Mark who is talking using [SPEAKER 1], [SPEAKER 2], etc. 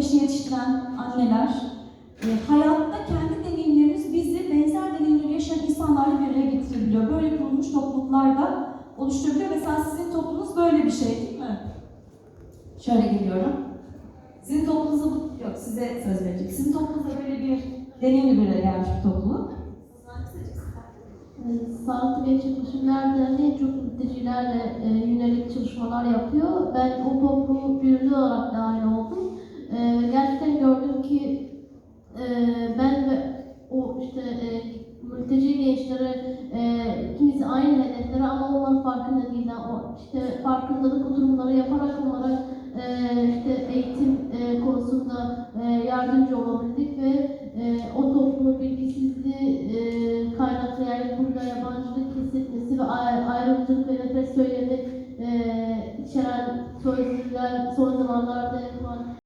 [SPEAKER 1] başına yetiştiren anneler, e, hayatta kendi deneyimlerimiz bizi benzer deneyimleri yaşayan insanlarla bir araya getirebiliyor. Böyle kurulmuş topluluklarda oluşturabiliyor. Mesela sizin topluluğunuz böyle bir şey değil mi? Şöyle geliyorum. Sizin topluluğunuzda bu, yok size söz verecek. Sizin topluluğunuzda böyle bir deneyimle bir araya gelmiş bir topluluk.
[SPEAKER 2] Ee, Sağlıklı Gençlik Girişimler Derneği çok mültecilerle e, yönelik çalışmalar yapıyor. Ben o topluluğun bir olarak dahil oldum. Ki e, ben ve o işte e, mülteci gençlere e, ikimiz aynı hedeflere ama onlar farkında değiller. O işte farkındalık oturumları yaparak onlara e, işte eğitim e, konusunda e, yardımcı olabildik ve e, o toplumun bilgisizliği e, kaynaklı yani burada yabancılık hissetmesi ve ay- ayrımcılık ve nefret söylemi e, içeren sözler zamanlarda